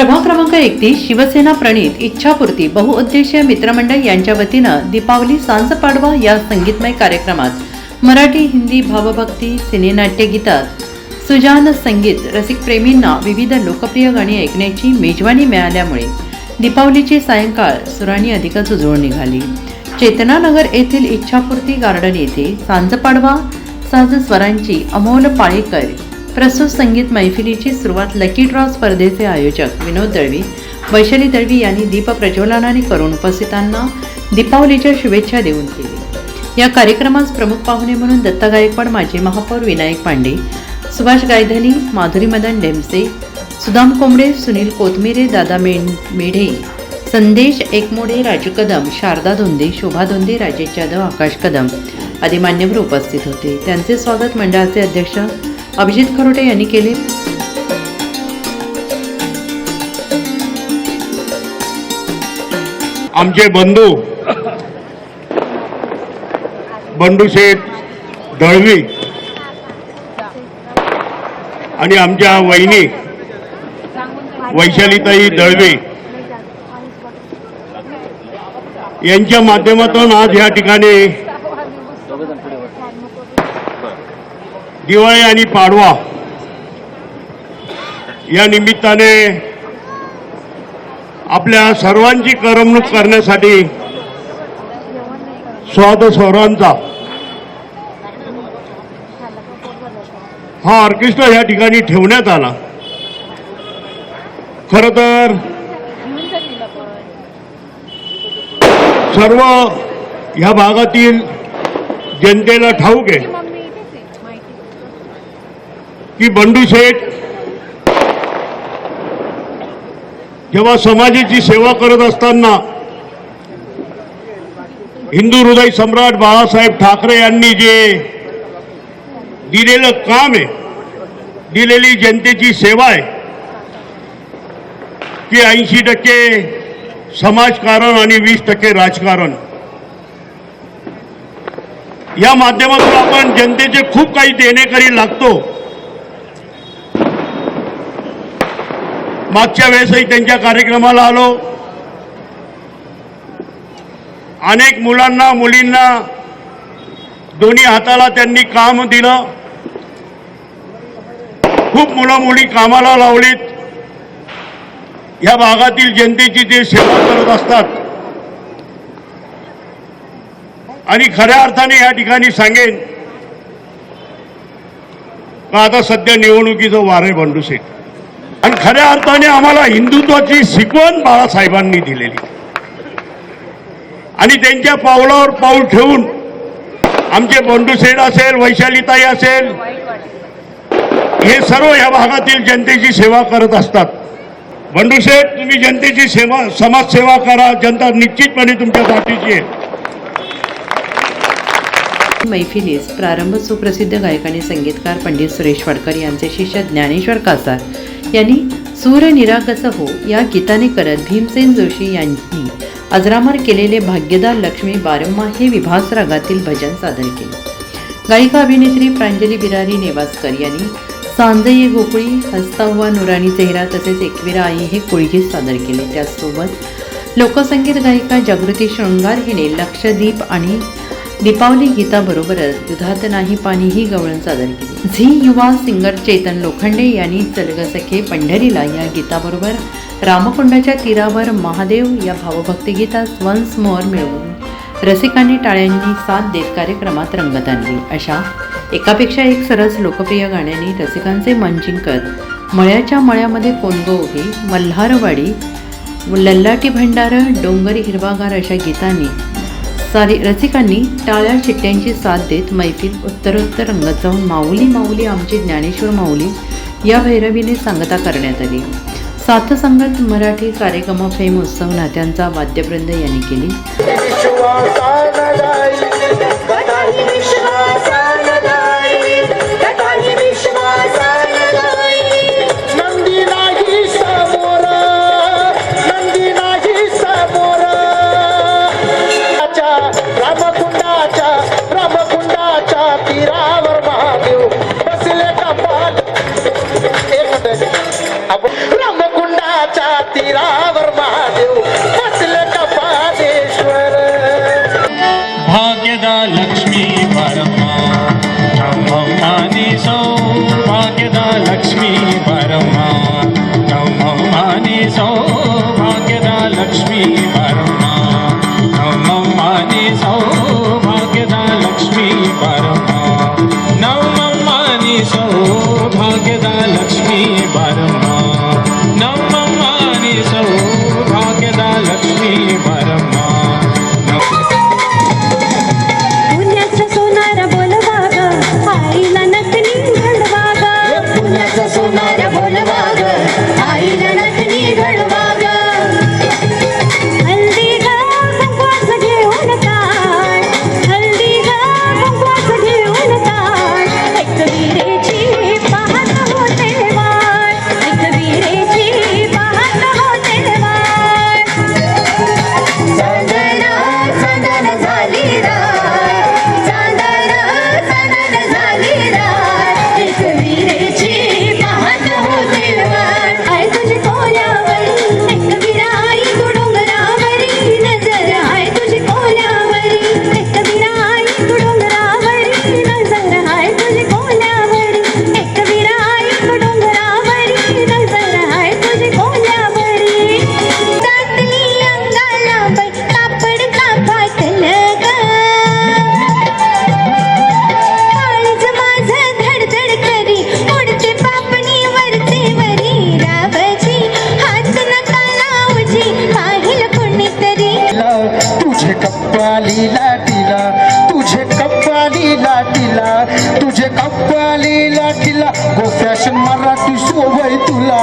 प्रभाग क्रमांक एकतीस शिवसेना प्रणित इच्छापूर्ती बहुउद्देशीय मित्रमंडळ यांच्या वतीनं दीपावली सांज पाडवा या संगीतमय कार्यक्रमात मराठी हिंदी भावभक्ती सिनेनाट्य गीतात सुजान संगीत रसिक प्रेमींना विविध लोकप्रिय गाणी ऐकण्याची मेजवानी मिळाल्यामुळे दीपावलीची सायंकाळ सुराणी अधिकच उजळून निघाली. चेतनानगर येथील इच्छापूर्ती गार्डन येथे सांजपाडवा साज स्वरांची अमोल पाळेकर प्रस्तुत संगीत मैफिलीची सुरुवात लकी ड्रॉ स्पर्धेचे आयोजक विनोद दळवी वैशाली दळवी यांनी दीप प्रज्वलनाने करून उपस्थितांना दीपावलीच्या शुभेच्छा देऊन केली या कार्यक्रमास प्रमुख पाहुणे म्हणून दत्ता गायकवाड माजी महापौर विनायक पांडे सुभाष गायधनी माधुरी मदन डेमसे सुदाम कोंबडे सुनील कोथमिरे दादा मे मेढे संदेश एकमोडे राजू कदम शारदा धोंदे शोभा धोंदे राजेश जाधव आकाश कदम आदी मान्यवर उपस्थित होते. त्यांचे स्वागत मंडळाचे अध्यक्ष अभिजित खरोटे यांनी केले. आमचे बंधू बंडू शेठ दळवी आणि आमच्या वहिनी वैशालीताई दळवी यांच्या माध्यमातून आज या ठिकाणी दिवाळी आणि पाडवा या निमित्ताने आपल्या सर्वांची करमणूक करण्यासाठी स्वाद स्वरांचा हा ऑर्केस्ट्रा या ठिकाणी ठेवण्यात आला. खर तर सर्व ह्या भागातील जनतेला ठाऊक आहे. की बंडू शेठ जेव्हा समाजाची सेवा करत असताना हिंदू हृदय सम्राट बाळासाहेब ठाकरे यांनी जे दिलेलं काम आहे दिलेली जनतेची सेवा आहे की ऐंशी टक्के समाजकारण आणि वीस टक्के राजकारण. या माध्यमातून आपण जनतेचे खूप काही देणेकरी लागतो. मागच्या वेळेसही त्यांच्या कार्यक्रमाला आलो. अनेक मुलांना मुलींना दोन्ही हाताला त्यांनी काम दिलं. खूप मुलं मुली कामाला लावलीत. या भागातील जनतेची ते सेवा करत असतात. आणि खऱ्या अर्थाने या ठिकाणी सांगेन का आता सध्या निवडणुकीचं वारे आहे बंडू आणि खऱ्या अर्थाने आम्हाला हिंदुत्वाची शिकवण बाळासाहेबांनी दिलेली. आणि त्यांच्या पावलावर पाऊल ठेवून आमचे बंडूसेठ असेल वैशालीताई असेल हे सर्व या भागातील जनतेची सेवा करत असतात. बंडूसेठ तुम्ही जनतेची सेवा समाजसेवा करा जनता निश्चितपणे तुमच्या पाठीची आहे. मैफिलीस प्रारंभ सुप्रसिद्ध गायक आणि संगीतकार पंडित सुरेश वाडकर यांचे शिष्य ज्ञानेश्वर कासार. यांनी सूर निरागस हो या गीताने करत भीमसेन जोशी यांनी अजरामर केलेले भाग्यदार लक्ष्मी बारम्मा हे विभास रागातील भजन सादर केले. गायिका अभिनेत्री प्रांजली बिरारी नेवासकर यांनी सांजये गोकुळी हसता हुआ नुराणी चेहरा तसेच एकविरा आई हे कुळगीत सादर केले. त्याचसोबत लोकसंगीत गायिका जागृती शृंगार हिने लक्षदीप आणि दीपावली गीताबरोबरच दुधात नाही पाणी ही गवळण सादर केली. झी युवा सिंगर चेतन लोखंडे यांनी चलगसखे पंढरीला या गीताबरोबर रामकुंडाच्या तीरावर महादेव या भावभक्तीगीतास वन्स मोअर मिळवून रसिकांनी टाळ्यांनी साथ देत कार्यक्रमात रंगत आणली. अशा एकापेक्षा एक सरस लोकप्रिय गाण्यांनी रसिकांचे मन जिंकत मळ्याच्या मळ्यामध्ये कोणगो उभी मल्हारवाडी लल्लाटी भंडार डोंगरी हिरवागार अशा गीतांनी सारी रसिकांनी टाळ्या चिट्ट्यांची साथ देत मैफिल उत्तरोत्तर रंगत जाऊन माऊली माऊली आमची ज्ञानेश्वर माऊली या भैरवीने सांगता करण्यात आली. साथसंगत मराठी कार्यक्रम फेम उत्सव नात्यांचा वाद्यवृंद यांनी केली. Oh. कप्पाली लाटीला तुझे कप्पाली लाटीला तुझे कप्पाली लाटीला. गो फॅशन मराठी शोभय तुला.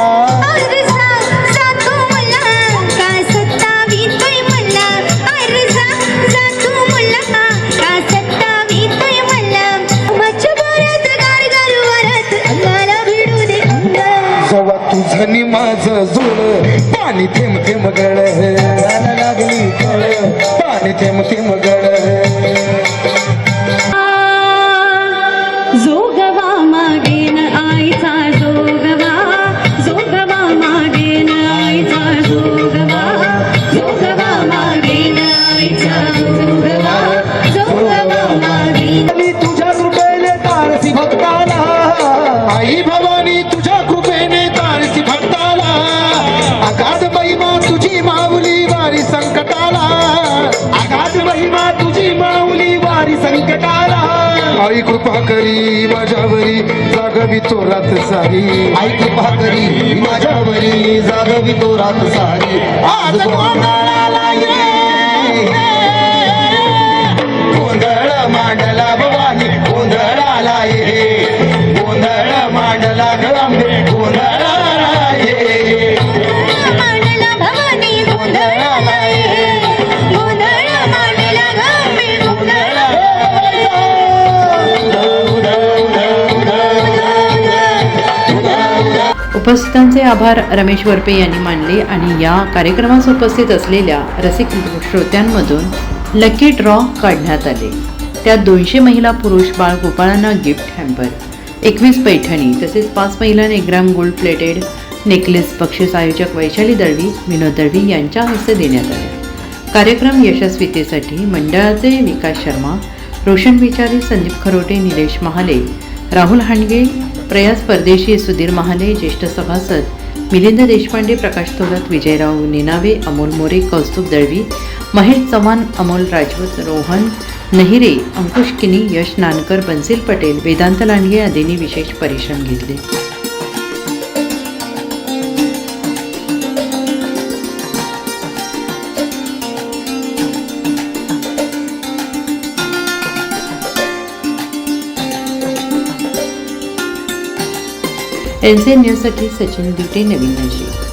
संकटाला. आई कृपा करी माझ्यावरी जागवी तो रात सारी. आई कृपा करी माझ्यावरी जागवी तो रात सारी. आज ये आभार रमेश वरपे यांनी मानले आणि या कार्यक्रमास उपस्थित असलेल्या रसिक श्रोत्यांमधून लकी ड्रॉ काढण्यात आले. त्यात दोनशे महिला पुरुष बाळ गोपाळांना गिफ्ट हॅम्पर एकवीस पैठणी तसेच पाच महिलांना एक गोल्ड प्लेटेड नेकलेस बक्षीस आयोजक वैशाली दळवी विनोद दळवी यांच्या हस्ते देण्यात आले. कार्यक्रम यशस्वीतेसाठी मंडळाचे विकास शर्मा रोशन विचारी संदीप खरोटे निलेश महाले राहुल हांडगे प्रयास परदेशी सुधीर महाले ज्येष्ठ सभासद मिलिंद देशपांडे प्रकाश थोरात विजयराव नेनावे अमोल मोरे कौस्तुभ दळवी महेश चव्हाण अमोल राजवत रोहन नहिरे अंकुश किनी यश नानकर बन्सील पटेल वेदांत लांडगे आदींनी विशेष परिश्रम घेतले. एन सी न्यूजसाठी सचिन दिवटे नवीन नाशिक